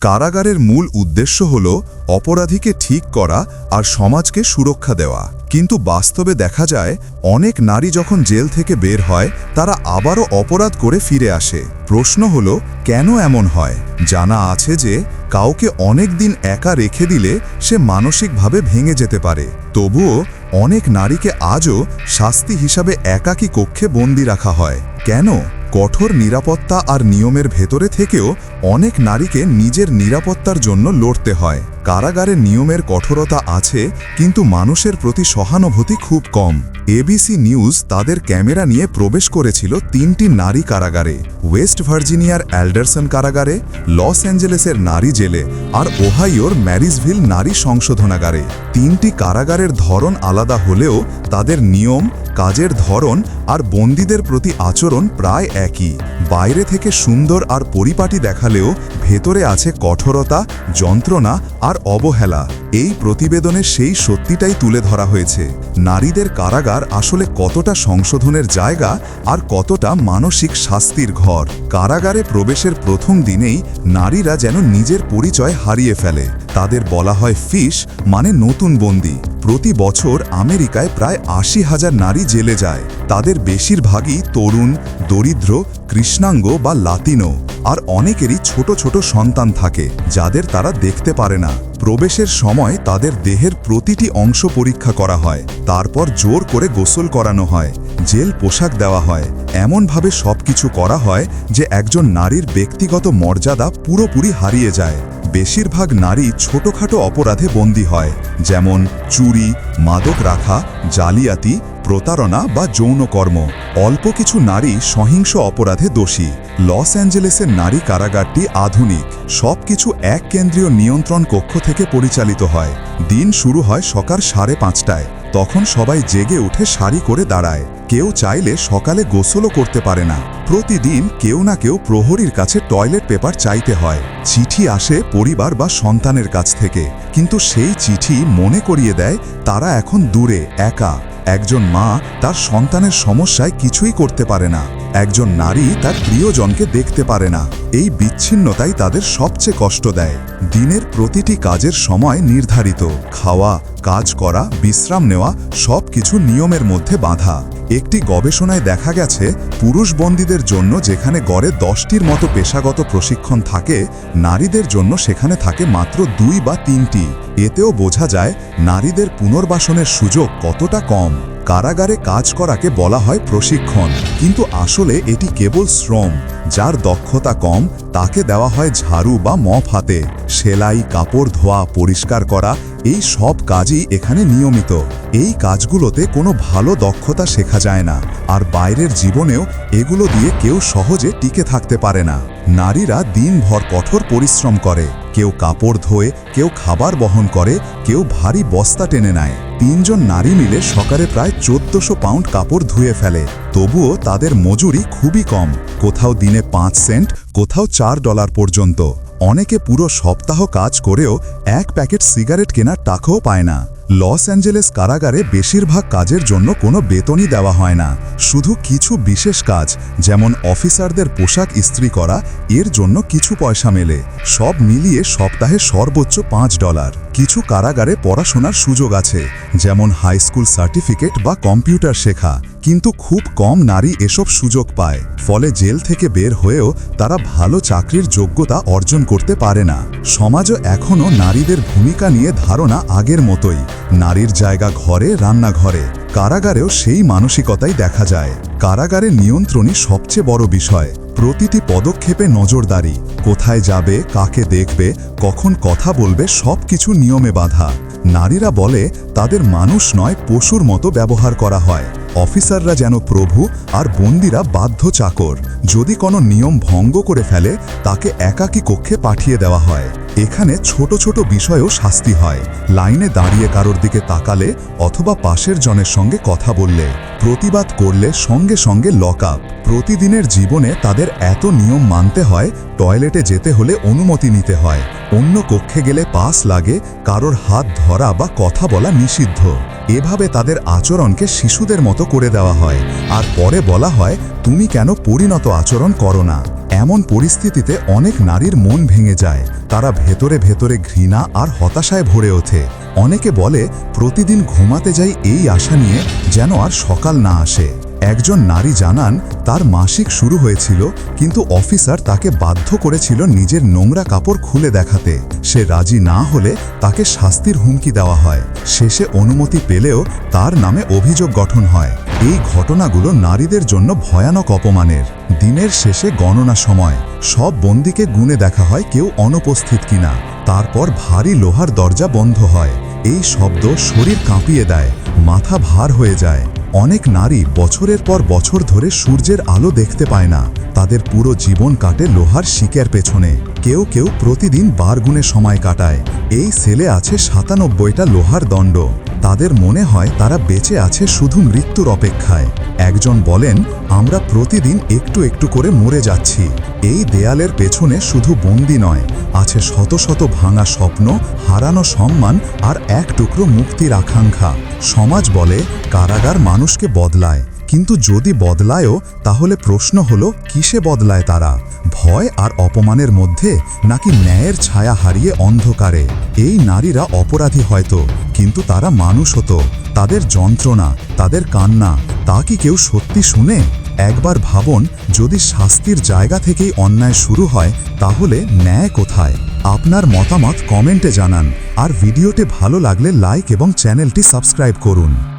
কারাগারের মূল উদ্দেশ্য হল অপরাধীকে ঠিক করা আর সমাজকে সুরক্ষা দেওয়া। কিন্তু বাস্তবে দেখা যায়, অনেক নারী যখন জেল থেকে বের হয়, তারা আবারও অপরাধ করে ফিরে আসে। প্রশ্ন হল, কেন এমন হয়? জানা আছে যে, কাউকে অনেক দিন একা রেখে দিলে সে মানসিকভাবে ভেঙে যেতে পারে। তবুও, অনেক নারীকে আজও শাস্তি হিসাবে একাকী কক্ষে বন্দি রাখা হয়। কেন? কঠোর নিরাপত্তা আর নিয়মের ভেতরে থেকেও অনেক নারীকে নিজের নিরাপত্তার জন্য লড়তে হয়। কারাগারে নিয়মের কঠোরতা আছে, কিন্তু মানুষের প্রতি সহানুভূতি খুব কম। এবিসি নিউজ তাদের ক্যামেরা নিয়ে প্রবেশ করেছিল তিনটি নারী কারাগারে, ওয়েস্ট ভার্জিনিয়ার অ্যাল্ডারসন কারাগারে, লস অ্যাঞ্জেলেসের নারী জেলে আর ওহাইওর ম্যারিজভিল নারী সংশোধনাগারে। তিনটি কারাগারের ধরন আলাদা হলেও তাদের নিয়ম, কাজের ধরন আর বন্দীদের প্রতি আচরণ প্রায় একই। বাইরে থেকে সুন্দর আর পরিপাটি দেখালেও ভেতরে আছে কঠোরতা, যন্ত্রণা আর অবহেলা, এই প্রতিবেদনে সেই সত্যিটাই তুলে ধরা হয়েছে। নারীদের কারাগার আসলে কতটা সংশোধনের জায়গা আর কতটা মানসিক শাস্তির ঘর। কারাগারে প্রবেশের প্রথম দিনেই নারীরা যেন নিজের পরিচয় হারিয়ে ফেলে। তাদের বলা হয় ফিশ মানে নতুন বন্দি। প্রতি বছর আমেরিকায় প্রায় আশি হাজার নারী জেলে যায়। তাদের বেশিরভাগই তরুণ, দরিদ্র, কৃষ্ণাঙ্গ বা লাতিনো। আর অনেকেরই ছোট ছোট সন্তান থাকে, যাদের তারা দেখতে পারে না। প্রবেশের সময় তাদের দেহের প্রতিটি অংশ পরীক্ষা করা হয়। তারপর জোর করে গোসল করানো হয়, জেল পোশাক দেওয়া হয়। এমনভাবে সবকিছু করা হয় যে একজন নারীর ব্যক্তিগত মর্যাদা পুরোপুরি হারিয়ে যায়। বেশিরভাগ নারী ছোটখাটো অপরাধে বন্দী হয়, যেমন চুরি, মাদক রাখা, জালিয়াতি প্রতারণা বা যৌনকর্ম অল্প কিছু নারী সহিংস অপরাধে দোষী। লস অ্যাঞ্জেলেসের নারী কারাগারটি আধুনিক। সবকিছু এক কেন্দ্রীয় নিয়ন্ত্রণ কক্ষ থেকে পরিচালিত হয়। দিন শুরু হয় সকাল সাড়ে পাঁচটায়। তখন সবাই জেগে উঠে সারি করে দাঁড়ায়। কেউ চাইলে সকালে গোসলও করতে পারে না। প্রতিদিন কেউ না কেউ প্রহরীর কাছে টয়লেট পেপার চাইতে হয়। চিঠি আসে পরিবার বা সন্তানের কাছ থেকে। কিন্তু সেই চিঠি মনে করিয়ে দেয়, তারা এখন দূরে, একা। একজন মা তার সন্তানের সমস্যায় কিছুই করতে পারে না। একজন নারী তার প্রিয়জনকে দেখতে পারে না। এই বিচ্ছিন্নতাই তাদের সবচেয়ে কষ্ট দেয়। দিনের প্রতিটি কাজের সময় নির্ধারিত। খাওয়া কাজ করা, বিশ্রাম নেওয়া সব কিছু নিয়মের মধ্যে বাঁধা। একটি গবেষণায় দেখা গেছে, পুরুষ বন্দীদের জন্য যেখানে গড়ে দশটির মতো পেশাগত প্রশিক্ষণ থাকে, নারীদের জন্য সেখানে থাকে মাত্র দুই বা তিনটি। এতেও বোঝা যায়, নারীদের পুনর্বাসনের সুযোগ কতটা কম। কারাগারে কাজ করাকে বলা হয় প্রশিক্ষণ। কিন্তু আসলে এটি কেবল শ্রম, যার দক্ষতা কম, তাকে দেওয়া হয় ঝাড়ু বা মপ হাতে। সেলাই, কাপড় ধোয়া, পরিষ্কার করা, এই সব কাজই এখানে নিয়মিত। এই কাজগুলোতে কোনো ভালো দক্ষতা শেখা যায় না। আর বাইরের জীবনেও এগুলো দিয়ে কেউ সহজে টিকে থাকতে পারে না। নারীরা দিনভর কঠোর পরিশ্রম করে। কেউ কাপড় ধোয়ে, কেউ খাবার বহন করে, কেউ ভারী বস্তা টেনে নেয়। তিনজন নারী মিলে সকালে প্রায় চোদ্দশো পাউন্ড কাপড় ধুয়ে ফেলে। তবুও তাদের মজুরি খুবই কম। কোথাও দিনে পাঁচ সেন্ট, কোথাও চার ডলার পর্যন্ত। অনেকে পুরো সপ্তাহ কাজ করেও এক প্যাকেট সিগারেট কেনার টাকাও পায় না। লস অ্যাঞ্জেলেস কারাগারে বেশিরভাগ কাজের জন্য কোনো বেতনই দেওয়া হয় না। শুধু কিছু বিশেষ কাজ, যেমন অফিসারদের পোশাক ইস্ত্রি করা, এর জন্য কিছু পয়সা মেলে। সব মিলিয়ে সপ্তাহে সর্বোচ্চ পাঁচ ডলার। কিছু কারাগারে পড়াশোনার সুযোগ আছে, যেমন হাই স্কুল সার্টিফিকেট বা কম্পিউটার শেখা। কিন্তু খুব কম নারী এসব সুযোগ পায়। ফলে জেল থেকে বের হয়েও তারা ভালো চাকরির যোগ্যতা অর্জন করতে পারে না। সমাজও এখনও নারীদের ভূমিকা নিয়ে ধারণা আগের মতোই। নারীর জায়গা ঘরে, রান্নাঘরে। কারাগারেও সেই মানসিকতাই দেখা যায়। কারাগারে নিয়ন্ত্রণই সবচেয়ে বড় বিষয়। প্রতিটি পদক্ষেপে নজরদারি। কোথায় যাবে, কাকে দেখবে, কখন কথা বলবে সব কিছু নিয়মে বাঁধা। নারীরা বলে, তাদের মানুষ নয়, পশুর মতো ব্যবহার করা হয়। অফিসাররা যেন প্রভু আর বন্দিরা বাধ্য চাকর। যদি কোনো নিয়ম ভঙ্গ করে ফেলে, তাকে একাকী কক্ষে পাঠিয়ে দেওয়া হয়। এখানে ছোট ছোট বিষয়েও শাস্তি হয়। লাইনে দাঁড়িয়ে কারোর দিকে তাকালে অথবা পাশের জনের সঙ্গে কথা বললে প্রতিবাদ করলে সঙ্গে সঙ্গে লক আপ। প্রতিদিনের জীবনে তাদের এত নিয়ম মানতে হয়, টয়লেটে যেতে হলে অনুমতি নিতে হয়। অন্য কক্ষে গেলে পাস লাগে, কারোর হাত ধরা বা কথা বলা নিষিদ্ধ। এভাবে তাদের আচরণকে শিশুদের মতো করে দেওয়া হয়। আর পরে বলা হয়, তুমি কেন পরিণত আচরণ করো না? এমন পরিস্থিতিতে অনেক নারীর মন ভেঙে যায়। তারা ভেতরে ভেতরে ঘৃণা আর হতাশায় ভরে ওঠে। অনেকে বলে, প্রতিদিন ঘুমাতে যাই এই আশা নিয়ে যেন আর সকাল না আসে। একজন নারী জানান, তার মাসিক শুরু হয়েছিল, কিন্তু অফিসার তাকে বাধ্য করেছিল নিজের নোংরা কাপড় খুলে দেখাতে। সে রাজি না হলে তাকে শাস্তির হুমকি দেওয়া হয়। শেষে অনুমতি পেলেও তার নামে অভিযোগ গঠন হয়। এই ঘটনাগুলো নারীদের জন্য ভয়ানক অপমানের। দিনের শেষে গণনা সময়। সব বন্দিকে গুণে দেখা হয় কেউ অনুপস্থিত কিনা। তারপর ভারী লোহার দরজা বন্ধ হয়। এই শব্দ শরীর কাঁপিয়ে দেয়, মাথা ভার হয়ে যায়। অনেক নারী বছরের পর বছর ধরে সূর্যের আলো দেখতে পায় না। তাদের পুরো জীবন কাটে লোহার শিকের পেছনে। কেউ কেউ প্রতিদিন বারগুণে সময় কাটায়। এই সেলে আছে সাতানব্বইটা লোহার দণ্ড। তাদের মনে হয় তারা বেঁচে আছে শুধু মৃত্যুর অপেক্ষায়। একজন বলেন, আমরা প্রতিদিন একটু একটু করে মরে যাচ্ছি। এই দেয়ালের পেছনে শুধু বন্দি নয়, আছে শত শত ভাঙা স্বপ্ন, হারানো সম্মান আর এক টুকরো মুক্তির আকাঙ্ক্ষা। সমাজ বলে, কারাগার মানুষকে বদলায়। কিন্তু যদি বদলায়ও, তাহলে প্রশ্ন হলো, কিসে বদলায় তারা? ভয় আর অপমানের মধ্যে নাকি ন্যায়ের ছায়া হারিয়ে অন্ধকারে? এই নারীরা অপরাধী হয়তো, কিন্তু তারা মানুষ হতো। তাদের যন্ত্রণা, তাদের কান্না, তা কি কেউ সত্যি শুনে? একবার ভাবুন, যদি শাস্তির জায়গা থেকেই অন্যায় শুরু হয়, তাহলে ন্যায় কোথায়? আপনার মতামত কমেন্টে জানান, আর ভিডিওটি ভালো লাগলে লাইক এবং চ্যানেলটি সাবস্ক্রাইব করুন।